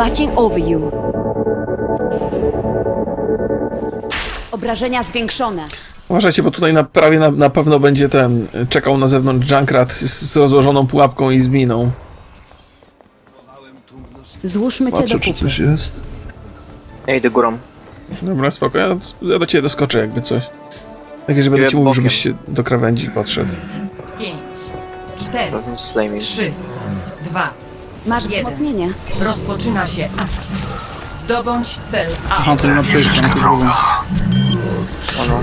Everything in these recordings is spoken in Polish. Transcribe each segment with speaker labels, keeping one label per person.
Speaker 1: Watching over you. Obrażenia zwiększone.
Speaker 2: Uważajcie, bo tutaj na, prawie na, na pewno będzie ten czekał na zewnątrz Junkrat z, z rozłożoną pułapką i z miną.
Speaker 1: Złóżmy cię do
Speaker 3: czy
Speaker 1: kupy.
Speaker 3: coś jest.
Speaker 4: Ja idę górą.
Speaker 2: Dobra, spoko, ja, ja do ciebie doskoczę jakby coś. Takie, że będę
Speaker 4: Idę
Speaker 2: ci mówił,
Speaker 4: bokiem.
Speaker 2: żebyś się do krawędzi podszedł.
Speaker 5: 5, 4,
Speaker 4: Razem z Flaming.
Speaker 5: 3, 2.
Speaker 1: Masz
Speaker 5: Jeden.
Speaker 1: wzmocnienie.
Speaker 5: Rozpoczyna się atak. Zdobądź cel A.
Speaker 3: Aha, to nie ma przejścia na tę drugą.
Speaker 4: Ono.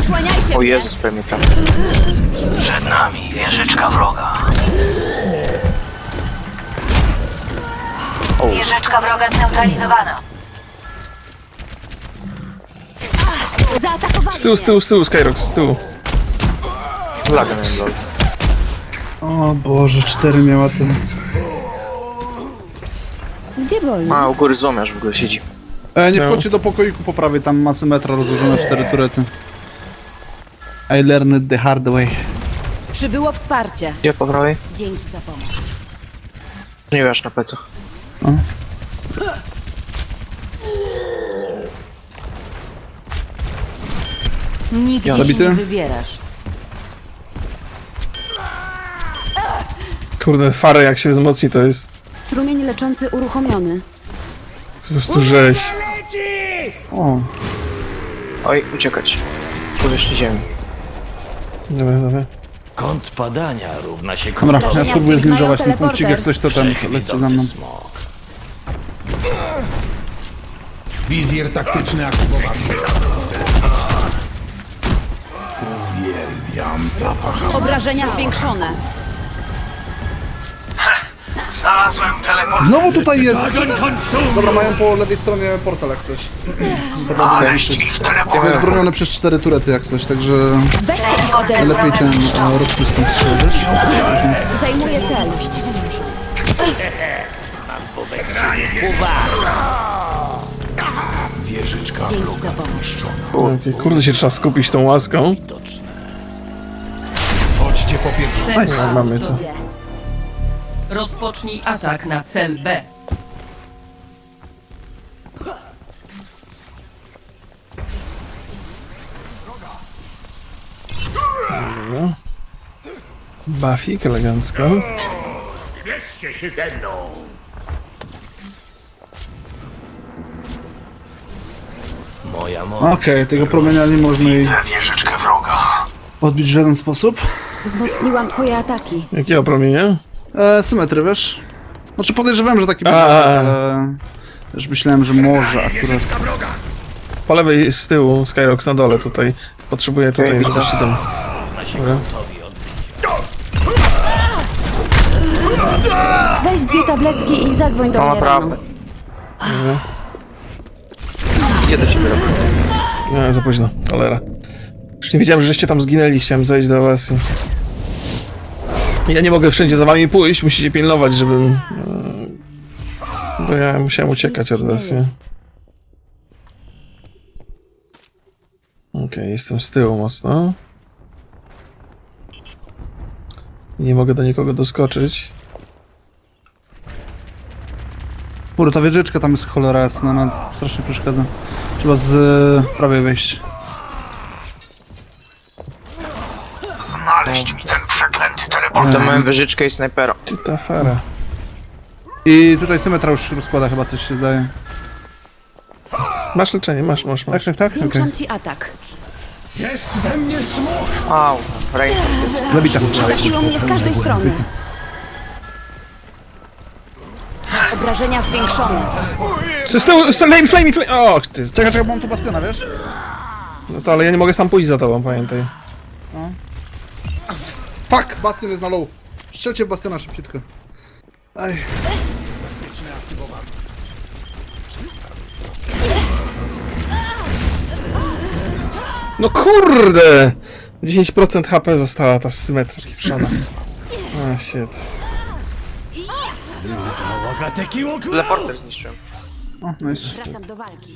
Speaker 1: Osłaniajcie
Speaker 4: O
Speaker 1: mnie.
Speaker 4: Jezus, mnie tam.
Speaker 6: Przed nami wieżyczka wroga.
Speaker 7: Wieżyczka wroga zneutralizowana.
Speaker 1: Zaatakowali
Speaker 2: Z tyłu, z tyłu, z tyłu, Skyrox, z tyłu.
Speaker 4: Laga miałem lol.
Speaker 3: O Boże, cztery miała ten.
Speaker 1: Gdzie wolno?
Speaker 4: A, u góry złomiarz w ogóle siedzi.
Speaker 3: E, nie
Speaker 2: No.
Speaker 3: wchodźcie do pokoiku po prawej, tam masy metra rozłożone cztery turety. I learned the hard way.
Speaker 1: Przybyło wsparcie.
Speaker 4: Gdzie po prawej?
Speaker 1: Dzięki za pomoc.
Speaker 4: Nie wiesz na plecach.
Speaker 1: Nigdzie się
Speaker 3: Zabity?
Speaker 1: nie wybierasz.
Speaker 2: Kurde, farę jak się wzmocni to jest
Speaker 1: Strumień leczący uruchomiony.
Speaker 2: po prostu rzeź.
Speaker 3: O,
Speaker 4: Oj, uciekać. Powierzchni ziemi.
Speaker 2: Dobra, dobra.
Speaker 6: Kąt padania równa się
Speaker 3: dobra, ja spróbuję zlinżować ten punkcik, jak coś to ten leci za mną.
Speaker 6: smok.
Speaker 8: Wizjer taktyczny aktywowany. Uwielbiam zapach.
Speaker 1: Obrażenia zwiększone.
Speaker 3: Znowu tutaj jest! Dobra, mają po lewej stronie portal jak coś.
Speaker 6: Ich teleport.
Speaker 3: Jest broniony przez cztery turety jak coś, także lepiej ten e, rozpust tam strzelać.
Speaker 1: Zajmuję cel.
Speaker 8: Wieżyczka wroga zniszczona.
Speaker 2: Okej, Kurde się trzeba skupić tą łaską.
Speaker 8: Chodźcie po pierwsze.
Speaker 2: Mamy to.
Speaker 1: Idzie.
Speaker 5: Rozpocznij atak na cel B.
Speaker 2: Buffik elegancko.
Speaker 8: Bierzcie się ze mną.
Speaker 6: Moja moc.
Speaker 3: Okej, tego promienia nie można jej
Speaker 6: Wieżyczkę wroga.
Speaker 3: odbić w żaden sposób.
Speaker 1: Wzmocniłam twoje ataki.
Speaker 2: Jakiego promienia?
Speaker 3: E, symetry, wiesz? Znaczy podejrzewałem, że taki
Speaker 2: A,
Speaker 3: będzie,
Speaker 2: a, a.
Speaker 3: ale... Już myślałem, że może akurat.
Speaker 2: Po lewej z tyłu, Skyrox na dole tutaj. Potrzebuję tutaj,
Speaker 4: widzę.
Speaker 2: żebyście tam... Dobra.
Speaker 1: Weź dwie tabletki i zadzwoń do
Speaker 4: No
Speaker 1: mnie rano.
Speaker 4: Idzie do ciebie, Robert.
Speaker 2: Nie, za późno, cholera. Już nie wiedziałem, że żeście tam zginęli, chciałem zejść do was i... Ja nie mogę wszędzie za wami pójść, musicie pilnować, żebym... e, Bo ja musiałem uciekać od was,
Speaker 1: nie.
Speaker 2: Okej, jestem z tyłu mocno. Nie mogę do nikogo doskoczyć.
Speaker 3: Kurde, ta wieżyczka tam jest cholera jasna, ona strasznie przeszkadza. Trzeba z prawej wejść.
Speaker 6: Znaleźć mi ten przeklęty teleport.
Speaker 4: To mam wyżyczkę i snajpera.
Speaker 2: Gdzie ta fara?
Speaker 3: I tutaj symetra już rozkłada chyba coś się zdaje.
Speaker 2: Masz leczenie, masz, masz,
Speaker 3: Tak,
Speaker 2: masz.
Speaker 3: tak, tak? Okej.
Speaker 1: Zwiększam ci atak.
Speaker 8: Jest we mnie smok.
Speaker 4: Au, jest.
Speaker 3: Zabita.
Speaker 1: Atakują mnie z każdej strony. Obrażenia zwiększone.
Speaker 2: Z tyłu, flame, flame, flame! O, ty.
Speaker 3: Czekaj, czekaj, bo mam tu bastiona, wiesz?
Speaker 2: No to ale ja nie mogę tam pójść za tobą, pamiętaj.
Speaker 3: Fuck! Bastion jest na low. Strzelcie w bastiona szybciutko. Aj.
Speaker 2: No kurde! 10% HP została ta symetria pieprzona. A, shit.
Speaker 4: Teleporter zniszczyłem.
Speaker 3: O, nice.
Speaker 1: Wracam do walki.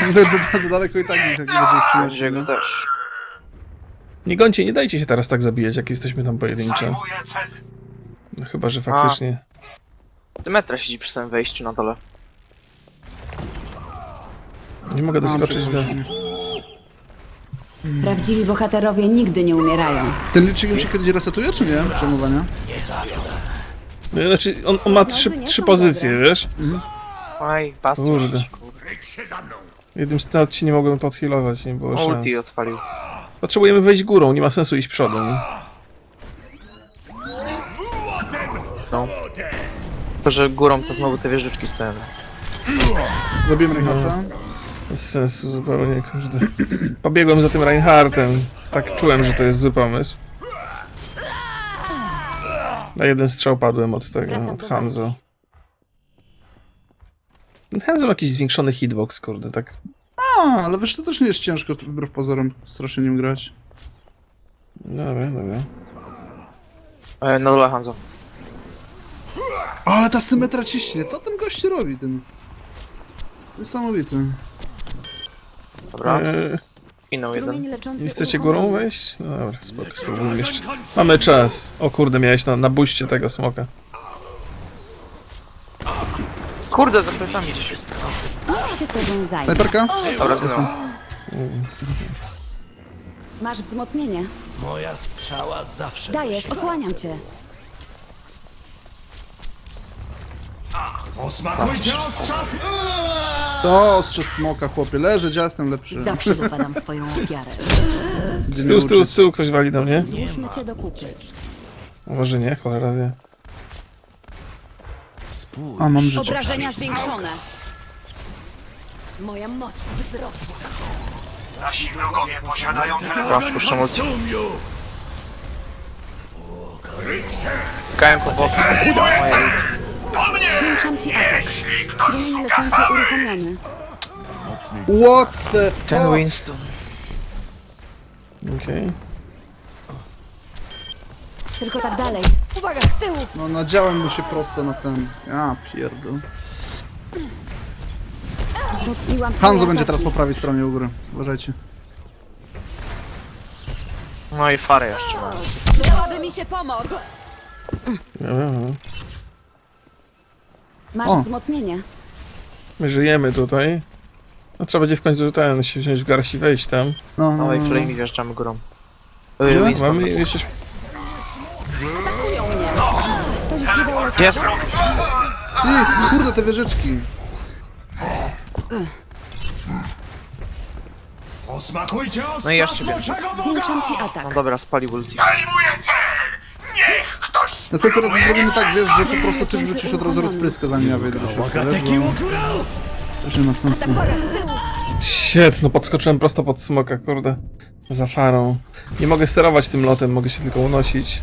Speaker 3: Tak za, za, daleko i tak nie, nie będzie
Speaker 4: Będzie
Speaker 3: przynosił.
Speaker 4: go
Speaker 3: no.
Speaker 4: też.
Speaker 2: Nie gońcie, nie dajcie się teraz tak zabijać, jak jesteśmy tam pojedynczo.
Speaker 6: Zajmuję cel.
Speaker 2: No, chyba, że faktycznie...
Speaker 4: Symetra siedzi przy samym wejściu na dole.
Speaker 2: Nie mogę doskoczyć do...
Speaker 1: Prawdziwi bohaterowie nigdy nie umierają.
Speaker 3: Ten licznik się kiedyś resetuje, czy nie? Przejmowania?
Speaker 2: No, Znaczy, on, on ma trzy,
Speaker 1: nie
Speaker 2: trzy
Speaker 1: są
Speaker 2: pozycje, wiesz?
Speaker 4: Aj, bastion.
Speaker 2: Kurde. Jednym z nawet ci nie mogłem podhealować, nie było szans.
Speaker 4: Ulti odpalił.
Speaker 2: Potrzebujemy wejść górą, nie ma sensu iść przodem.
Speaker 4: No. Tylko, że górą to znowu te wieżyczki stoją.
Speaker 3: Zabijemy Reinhardta.
Speaker 2: Bez sensu zupełnie, kurde. Pobiegłem za tym Reinhardtem. Tak czułem, że to jest zły pomysł. Na jeden strzał padłem od tego, od Hanzo. Ten Hanzo ma jakiś zwiększony hitbox, kurde, tak...
Speaker 3: A, ale wiesz, to też nie jest ciężko wbrew pozorom strasznie nim grać.
Speaker 2: Dobra, dobra.
Speaker 4: E, na dole Hanzo.
Speaker 3: Ale ta symetra ciśnie, co ten gość robi, ten... Niesamowity.
Speaker 4: Dobra.
Speaker 2: Eee.
Speaker 4: Minął jeden.
Speaker 1: Strumień leczący
Speaker 2: Nie chcecie
Speaker 1: uruchomiony.
Speaker 2: górą wejść? No dobra, spoko, spróbujmy jeszcze. Mamy czas. O kurde, miałeś na, na buście tego smoka.
Speaker 4: Kurde, za plecami gdzieś.
Speaker 1: Niech się tobą zajmie.
Speaker 3: Snajperka?
Speaker 4: Dobra, zginął.
Speaker 1: Masz wzmocnienie.
Speaker 6: Moja strzała zawsze
Speaker 1: Dajesz, osłaniam cię.
Speaker 8: Osmakujcie ostrzas!
Speaker 3: To ostrze smoka, chłopie. Leży, ja jestem lepszy.
Speaker 1: Zawsze dopadam swoją ofiarę.
Speaker 2: Z tyłu, z tyłu, z tyłu ktoś wali do mnie?
Speaker 1: Złóżmy cię do kupy.
Speaker 2: Może nie, cholera wie.
Speaker 6: Spójrz.
Speaker 3: A, mam życie.
Speaker 1: Obrażenia zwiększone. Moja moc wzrosła.
Speaker 6: Nasi wrogowie posiadają
Speaker 4: Dobra, puszczam ulti. Kałem po boku. Moje ulti.
Speaker 1: Zwiększam ci atak. Strumień leczący uruchomiony.
Speaker 3: What the
Speaker 4: Ten
Speaker 3: fuck?
Speaker 4: Winston.
Speaker 2: Okej.
Speaker 1: Tylko tak dalej. Uwaga, z tyłu!
Speaker 3: No nadziałem mu się prosto na ten... Ja pierdol.
Speaker 1: Wzmocniłam twoje
Speaker 3: Hanzo będzie teraz po prawej stronie u góry. Uważajcie.
Speaker 4: No i farę jeszcze mam.
Speaker 1: Przydałaby mi się pomoc.
Speaker 2: No.
Speaker 1: Masz
Speaker 3: O.
Speaker 1: wzmocnienie.
Speaker 2: My żyjemy tutaj. No trzeba będzie w końcu ten się wziąć w garść i wejść tam.
Speaker 3: No, no,
Speaker 4: No i
Speaker 3: no,
Speaker 4: flame
Speaker 3: no.
Speaker 4: wjeżdżamy górą.
Speaker 3: Gdzie?
Speaker 4: Ej, Winston.
Speaker 2: Mamy jesteś.
Speaker 1: Wzywał
Speaker 4: Gdzie jest?
Speaker 3: I, kurde, te wieżyczki.
Speaker 4: No i jeszcze
Speaker 8: boga!
Speaker 1: Zwiększam ci
Speaker 4: No
Speaker 1: atak.
Speaker 4: dobra, spalił ulti.
Speaker 6: Zajmuję cel! Niech ktoś
Speaker 3: Następny raz zrobimy tak, wiesz, że po prostu ty wrzucisz od razu rozpryskę zanim ja wejdę do środka, wiesz, bo... Nie ma sensu.
Speaker 1: Uwaga, z tyłu!
Speaker 2: Shit, no podskoczyłem prosto pod smoka, kurde. Za farą. Nie mogę sterować tym lotem, mogę się tylko unosić.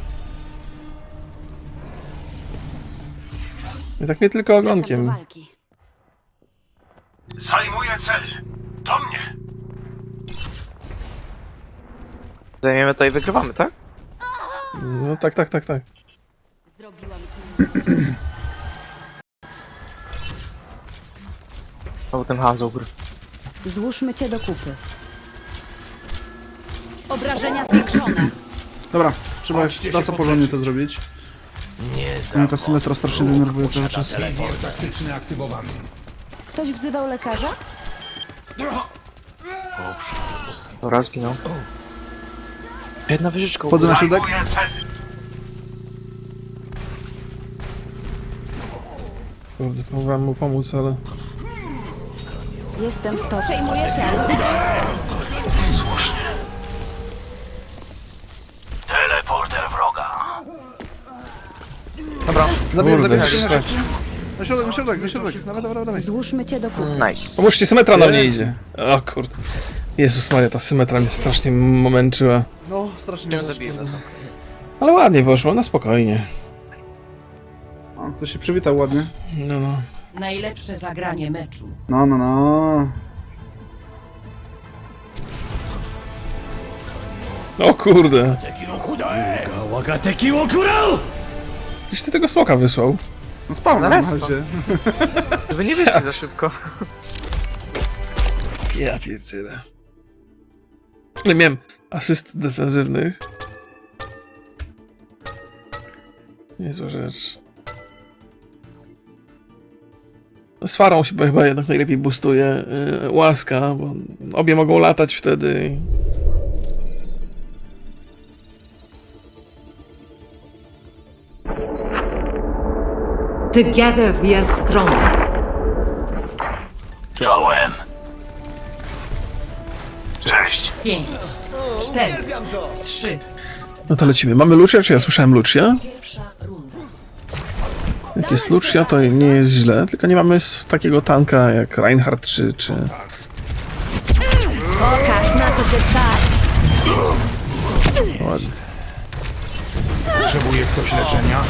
Speaker 2: I tak mnie tylko
Speaker 1: do
Speaker 2: ogonkiem.
Speaker 1: walki.
Speaker 6: Zajmuję cel! To mnie!
Speaker 4: Zajmiemy to i wygrywamy, tak?
Speaker 2: No tak, tak, tak, tak.
Speaker 1: Zrobiłam
Speaker 4: Znowu ten góry.
Speaker 1: Złóżmy cię do kupy. Obrażenia zwiększone.
Speaker 3: Dobra, trzeba
Speaker 8: Chodźcie się
Speaker 3: raz porządnie to zrobić.
Speaker 6: Nie za
Speaker 3: Mnie ta symetra strasznie denerwuje cały czas.
Speaker 8: Telefon taktyczny aktywowany.
Speaker 1: Ktoś wzywał lekarza?
Speaker 4: Dobra, zginął. Jedna wieżyczka u
Speaker 3: Wchodzę na środek.
Speaker 2: Kurde, próbowałem mu pomóc, ale...
Speaker 1: Jestem sto. Przejmuję cel.
Speaker 6: Teleporter wroga!
Speaker 4: Dobra,
Speaker 3: Zabiję,
Speaker 2: Kurde,
Speaker 3: zabiję, zabiję na środek. Na środek, na środek. Dawaj, dawaj, dawaj.
Speaker 1: Złóżmy cię do kupy.
Speaker 4: nice.
Speaker 2: Pomóżcie, symetra na mnie idzie. O kurde. Jezus Maria, ta symetra mnie strasznie męczyła.
Speaker 3: No, strasznie mnie
Speaker 4: zabiję na.
Speaker 2: Ale ładnie poszło, na spokojnie.
Speaker 3: O, to się przywitał ładnie.
Speaker 2: No, no.
Speaker 5: Najlepsze zagranie meczu.
Speaker 3: No, no, no.
Speaker 2: O kurde. Gdzieś ty tego smoka wysłał.
Speaker 3: No spał
Speaker 4: Na
Speaker 3: razie.
Speaker 4: Wy nie wiecie za szybko.
Speaker 2: Ja pierdzielę. Ale miałem asyst defensywnych. Niezła rzecz. Z farą się chyba jednak najlepiej boostuje yy, łaska, bo obie mogą latać wtedy.
Speaker 5: Together we are strong.
Speaker 6: Czołem. Cześć.
Speaker 5: 5, 4, 3,
Speaker 2: No to lecimy. Mamy Lucia, czy ja słyszałem Lucia? Jak jest Lucia, to nie jest źle, tylko nie mamy s- takiego tanka jak Reinhardt czy... czy...
Speaker 9: Pokaż, na co cię stać.
Speaker 2: Ładnie.
Speaker 8: Potrzebuje ktoś leczenia?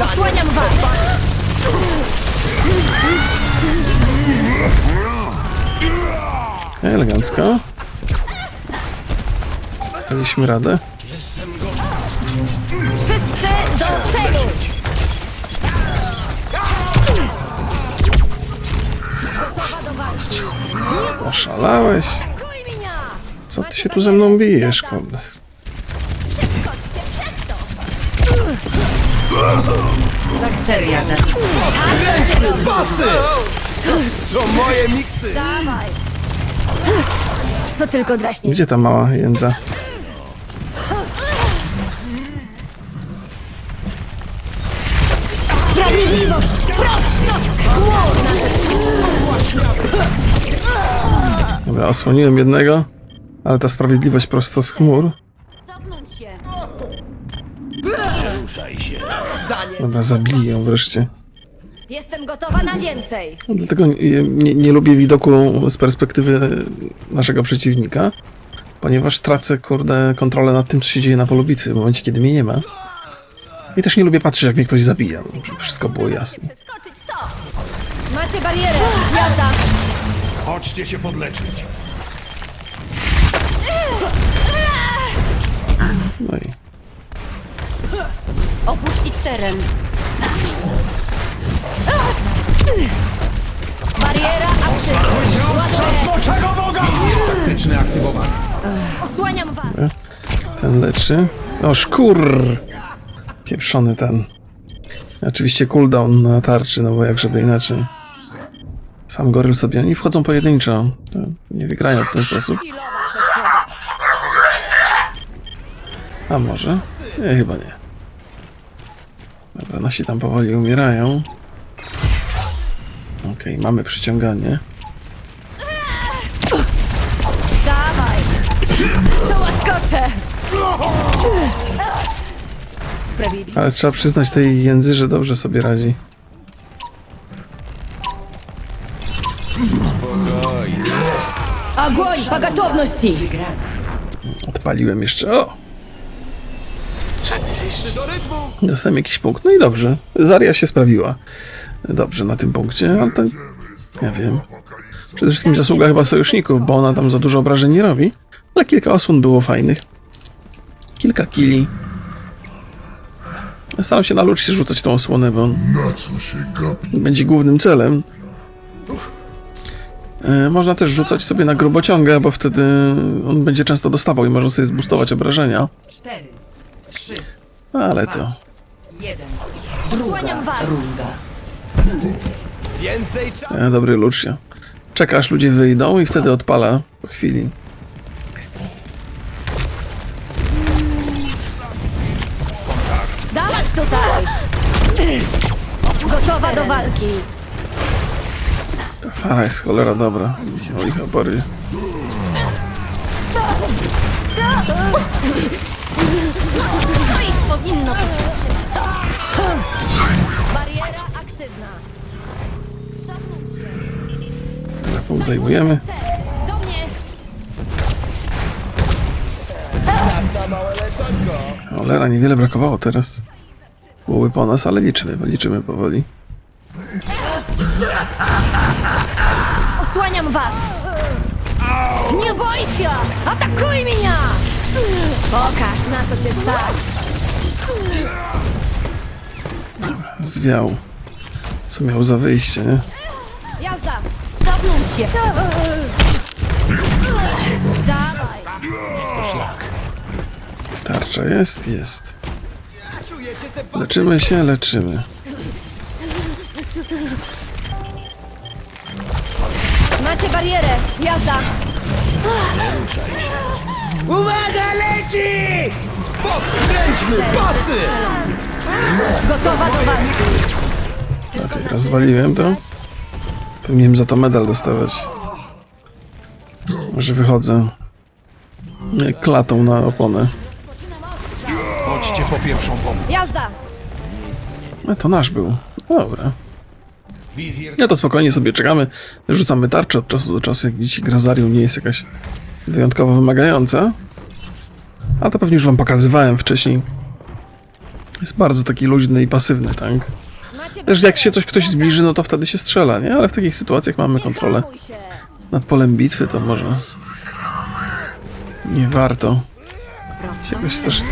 Speaker 9: Osłaniam was.
Speaker 2: Elegancko. Daliśmy radę.
Speaker 9: Wszyscy do celu.
Speaker 2: Oszalałeś. Co ty się tu ze mną bijesz, kurde?
Speaker 9: To.
Speaker 5: seria za
Speaker 9: Dawaj. To tylko draśnie.
Speaker 2: Gdzie ta mała jędza?
Speaker 9: Sprawiedliwość prosto z chmur.
Speaker 2: Dobra, osłoniłem jednego, ale ta sprawiedliwość prosto z chmur. Dobra, zabili ją wreszcie.
Speaker 9: Jestem gotowa na więcej.
Speaker 2: Dlatego nie, nie, nie lubię widoku z perspektywy naszego przeciwnika, ponieważ tracę, kurde, kontrolę nad tym, co się dzieje na polu bitwy w momencie, kiedy mnie nie ma. I też nie lubię patrzeć, jak mnie ktoś zabija, żeby wszystko było jasne.
Speaker 9: Przeskoczyć to. Macie barierę. Jazda.
Speaker 8: Chodźcie się podleczyć.
Speaker 2: No i
Speaker 9: teren. Bariera aktywna.
Speaker 8: Czego Boga? Taktyczny aktywowany.
Speaker 9: Osłaniam was.
Speaker 2: ten leczy. O, szkur! Pieprzony ten. Oczywiście cooldown na tarczy, no bo jak żeby inaczej. Sam goryl sobie, oni wchodzą pojedynczo. Nie wygrają w ten sposób. A może? Nie, chyba nie. Dobra, nasi tam powoli umierają. Okej, mamy przyciąganie.
Speaker 9: Dawaj. To łaskocze. Sprawiedliwie.
Speaker 2: Ale trzeba przyznać tej jędzy, że dobrze sobie radzi.
Speaker 9: Огонь по готовности.
Speaker 2: Odpaliłem jeszcze. O! Dostałem jakiś punkt. No i dobrze. Zaria się sprawiła. Dobrze na tym punkcie, ale to... Ja wiem. Przede wszystkim zasługa chyba sojuszników, bo ona tam za dużo obrażeń nie robi. Ale kilka osłon było fajnych. Kilka kili. Staram się na Lucie rzucać tą osłonę, bo on będzie głównym celem. E, Można też rzucać sobie na grubociąga, bo wtedy on będzie często dostawał i można sobie zbustować obrażenia.
Speaker 5: 4, 3,
Speaker 2: Ale to...
Speaker 5: 1.
Speaker 9: Osłaniam was.
Speaker 5: Runda.
Speaker 2: E, dobry Lucio. Czeka aż ludzie wyjdą i wtedy odpala po chwili.
Speaker 9: Dawać tutaj. Gotowa do walki.
Speaker 2: Ta fara jest cholera dobra. O ich opory.
Speaker 9: Powinno
Speaker 2: zajmujemy. Cholera, niewiele brakowało teraz. Byłoby po nas, ale liczymy, liczymy powoli.
Speaker 9: Osłaniam was. Nie bój się. Atakuj mnie. Pokaż na co cię stać.
Speaker 2: Zwiał. Co miał za wyjście, nie?
Speaker 9: Jazda. Cofnąć się. Dawaj.
Speaker 2: Tarcza jest? Jest. Leczymy się, leczymy.
Speaker 1: Macie barierę! Jazda!
Speaker 9: Uwaga, leci! Podkręćmy pasy!
Speaker 1: Gotowa do walki!
Speaker 2: Okej, rozwaliłem to. Powinienem za to medal dostawać. Może wychodzę. Klatą na oponę.
Speaker 8: Chodźcie po pierwszą pomoc.
Speaker 1: Jazda!
Speaker 2: No to nasz był. Dobra.
Speaker 8: Wizjer
Speaker 2: No to spokojnie sobie czekamy. Rzucamy tarczę od czasu do czasu, jak widzicie, Grazarium nie jest jakaś wyjątkowo wymagająca. Ale to pewnie już wam pokazywałem wcześniej. Jest bardzo taki luźny i pasywny tank. Też jak się coś ktoś zbliży, no to wtedy się strzela, nie? Ale w takich sytuacjach mamy kontrolę nad polem bitwy, to może nie warto się jakoś też...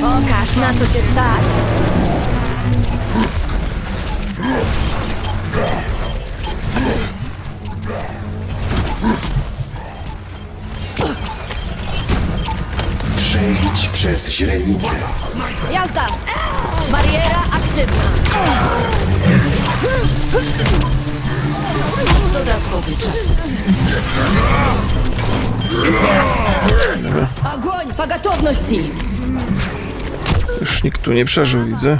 Speaker 1: Pokaż, na co cię stać!
Speaker 10: przez źrenicę.
Speaker 1: Jazda! Bariera aktywna.
Speaker 5: Dodatkowy czas.
Speaker 1: Ogoń! Pogatowności!
Speaker 2: Już nikt tu nie przeżył, widzę.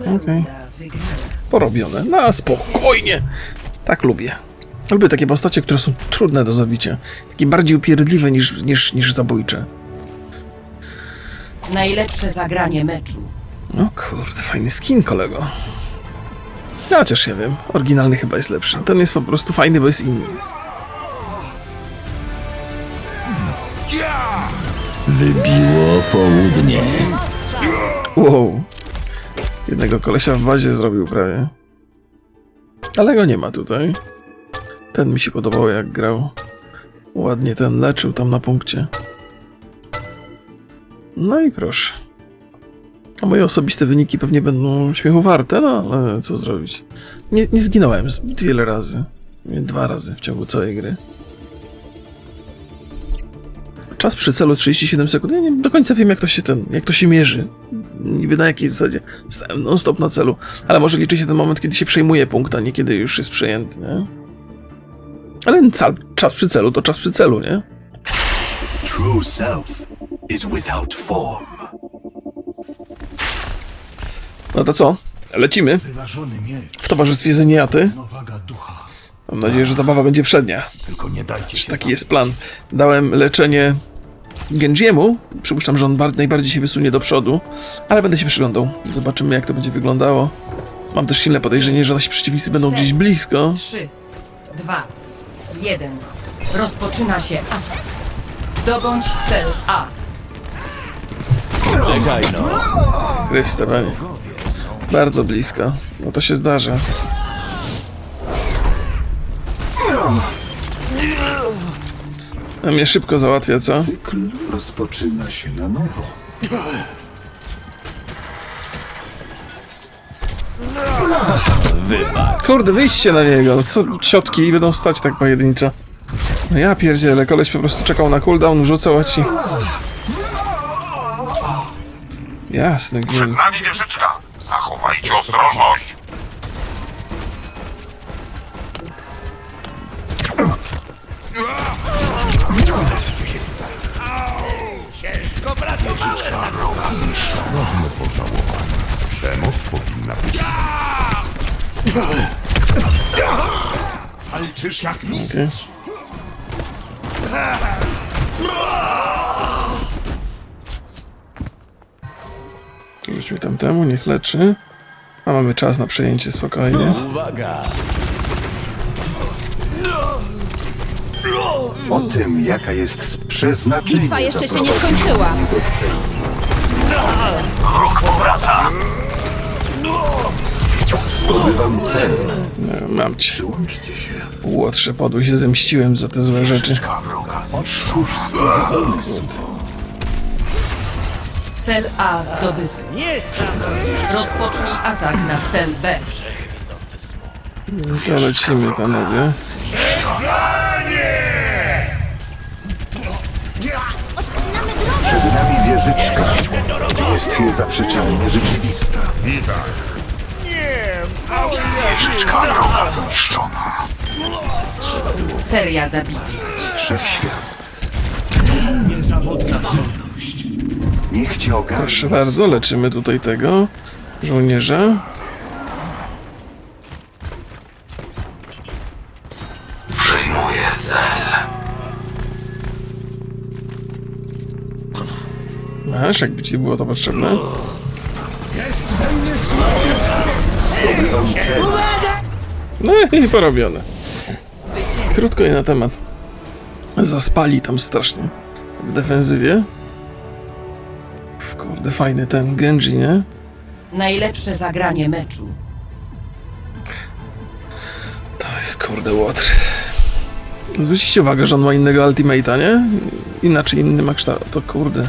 Speaker 2: Okej.
Speaker 5: Okay.
Speaker 2: Porobione. Na spokojnie. Tak lubię. Lubię takie postacie, które są trudne do zabicia. Takie bardziej upierdliwe niż, niż, niż zabójcze.
Speaker 5: Najlepsze zagranie meczu.
Speaker 2: No kurde, fajny skin, kolego. Chociaż ja wiem, oryginalny chyba jest lepszy. Ten jest po prostu fajny, bo jest inny.
Speaker 10: Wybiło południe.
Speaker 2: Wow. Jednego kolesia w bazie zrobił prawie. Ale go nie ma tutaj. Ten mi się podobał jak grał. Ładnie ten leczył tam na punkcie. No i proszę. A moje osobiste wyniki pewnie będą śmiechu warte, no ale co zrobić. Nie, nie zginąłem zbyt wiele razy. Dwa razy w ciągu całej gry. Czas przy celu 37 sekund. Ja nie do końca wiem, jak to się ten, jak to się mierzy. Niby na jakiej zasadzie. Stałem non-stop na celu. Ale może liczy się ten moment, kiedy się przejmuje punkt, a nie kiedy już jest przejęty, nie? Ale cal, czas przy celu to czas przy celu, nie?
Speaker 6: True self is without form.
Speaker 2: No to co? Lecimy
Speaker 10: Wyważony miecz,
Speaker 2: w towarzystwie
Speaker 10: ducha.
Speaker 2: Mam nadzieję, że zabawa będzie przednia.
Speaker 6: Tylko nie dajcie się
Speaker 2: Taki jest plan. Dałem leczenie Genjiemu. Przypuszczam, że on bar- najbardziej się wysunie do przodu, ale będę się przyglądał. Zobaczymy, jak to będzie wyglądało. Mam też silne podejrzenie, że nasi przeciwnicy będą gdzieś blisko.
Speaker 5: 3, 2, 1. Rozpoczyna się atak. Zdobądź cel A.
Speaker 2: Chryste, panie. Bardzo blisko. No to się zdarza. A mnie szybko załatwia, co?
Speaker 10: Cykl rozpoczyna się na nowo.
Speaker 2: Kurde, wyjdźcie na niego. No co, ciotki będą stać tak pojedynczo. No ja pierdzielę, koleś po prostu czekał na cooldown, wrzucał, a ci... Jasny gwint.
Speaker 6: nami wieżyczka. Zachowajcie ostrożność.
Speaker 8: walczysz jak mistrz.
Speaker 2: Rzućmy tamtemu, niech leczy. A mamy czas na przejęcie spokojnie.
Speaker 10: O tym, jaka jest przeznaczenie.
Speaker 1: Bitwa jeszcze się nie skończyła.
Speaker 10: Do celu. Zdobywam cel.
Speaker 2: No, mam cię.
Speaker 10: Przyłączcie się.
Speaker 2: Łotrze, podły się zemściłem za te złe rzeczy.
Speaker 10: Otwórz swoje umysł.
Speaker 5: Cel A zdobyty. Rozpocznij atak na cel B.
Speaker 2: To lecimy, panowie.
Speaker 1: Odcinamy drogę!
Speaker 10: Przed nami wieżyczka. Jest niezaprzeczalnie rzeczywista.
Speaker 6: Wieżyczka druga zniszczona.
Speaker 5: Seria zabitych.
Speaker 10: Wszechświat. Niech cię ogarnie.
Speaker 2: Proszę bardzo, leczymy tutaj tego żołnierza.
Speaker 6: Przyjmuję cel.
Speaker 2: Masz, jakby ci było to potrzebne.
Speaker 10: Zdobywam cel.
Speaker 2: No i porobione. Krótko i na temat. Zaspali tam strasznie. W defensywie. Kurde, fajny ten Genji, nie?
Speaker 5: Najlepsze zagranie meczu.
Speaker 2: To jest kurde łotr. Zwróćcie uwagę, że on ma innego ultimate'a, nie? Inaczej inny ma kształt. To kurde.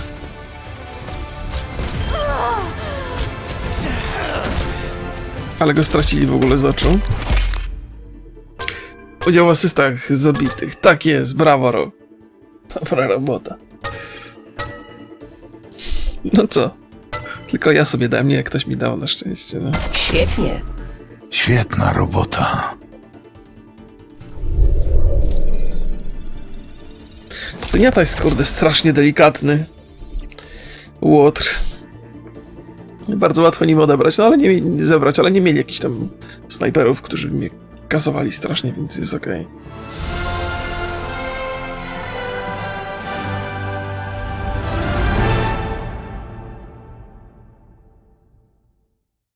Speaker 2: Ale go stracili w ogóle z oczu. Udział w asystach zabitych. Tak jest, brawo, Ro. Dobra robota. No co? Tylko ja sobie dałem, nie ktoś mi dał na szczęście, no.
Speaker 5: Świetnie.
Speaker 6: Świetna robota.
Speaker 2: Zeniata jest kurde strasznie delikatny. Łotr. Bardzo łatwo nim odebrać, no ale nie, nie zebrać, ale nie mieli jakichś tam snajperów, którzy by mnie kasowali strasznie, więc jest okej.